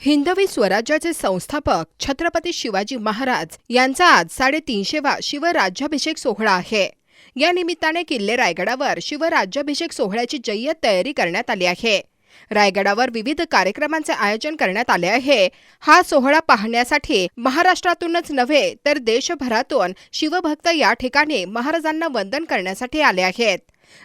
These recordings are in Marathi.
हिंदवी स्वराज्याचे संस्थापक छत्रपती शिवाजी महाराज यांचा आज साडेतीनशेवा शिवराज्याभिषेक सोहळा आहे. या निमित्ताने किल्ले रायगडावर शिवराज्याभिषेक सोहळ्याची जय्यत तयारी करण्यात आली आहे. रायगडावर विविध कार्यक्रमांचे आयोजन करण्यात आले आहे. हा सोहळा पाहण्यासाठी महाराष्ट्रातूनच नव्हे तर देशभरातून शिवभक्त या ठिकाणी महाराजांना वंदन करण्यासाठी आले आहेत.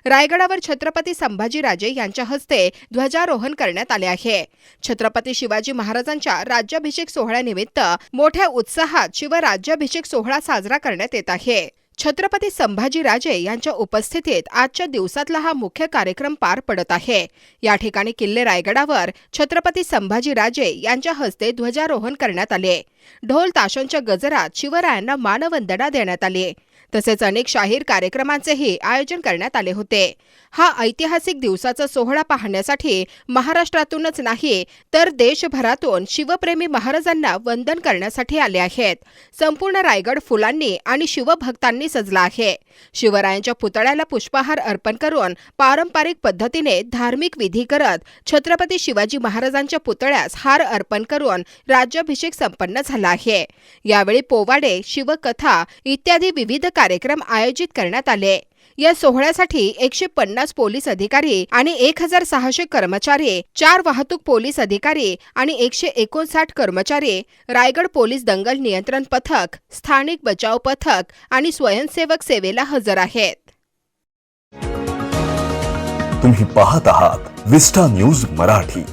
रायगडावर छत्रपती संभाजीराजे यांच्या हस्ते ध्वजारोहण करण्यात आले आहे. छत्रपती शिवाजी महाराजांच्या राज्याभिषेक सोहळ्यानिमित्त मोठ्या उत्साहात शिवराज्याभिषेक सोहळा साजरा करण्यात येत आहे. छत्रपती संभाजीराजे यांच्या उपस्थितीत आजच्या दिवसातला हा मुख्य कार्यक्रम पार पडत आहे. या ठिकाणी किल्ले रायगडावर छत्रपती संभाजीराजे यांच्या हस्ते ध्वजारोहण करण्यात आले. ढोल ताशांच्या गजरात शिवरायांना मानवंदना देण्यात आली. तसेच अनेक शाहीर कार्यक्रमांचेही आयोजन करण्यात आले होते. हा ऐतिहासिक दिवसाचा सोहळा पाहण्यासाठी महाराष्ट्रातूनच नाही तर देशभरातून शिवप्रेमी महाराजांना वंदन करण्यासाठी आले आहेत. संपूर्ण रायगड फुलांनी आणि शिवभक्तांनी सजला आहे. शिवरायांच्या पुतळ्याला पुष्पहार अर्पण करून पारंपरिक पद्धतीने धार्मिक विधी करत छत्रपती शिवाजी महाराजांच्या पुतळ्यास हार अर्पण करून राज्याभिषेक संपन्न झाला आहे. यावेळी पोवाडे शिवकथा इत्यादी विविध कार्यक्रम आयोजित करण्यात आले. या सोहळ्यासाठी एकशे पन्नास पोलीस अधिकारी आणि एक हजार सहाशे कर्मचारी चार वाहतूक पोलीस अधिकारी आणि एकशे एकोणसाठ कर्मचारी रायगड पोलीस दंगल नियंत्रण पथक स्थानिक बचाव पथक आणि स्वयंसेवक सेवेला हजर आहेत. तुम्ही पाहत आहात विस्टा न्यूज मराठी.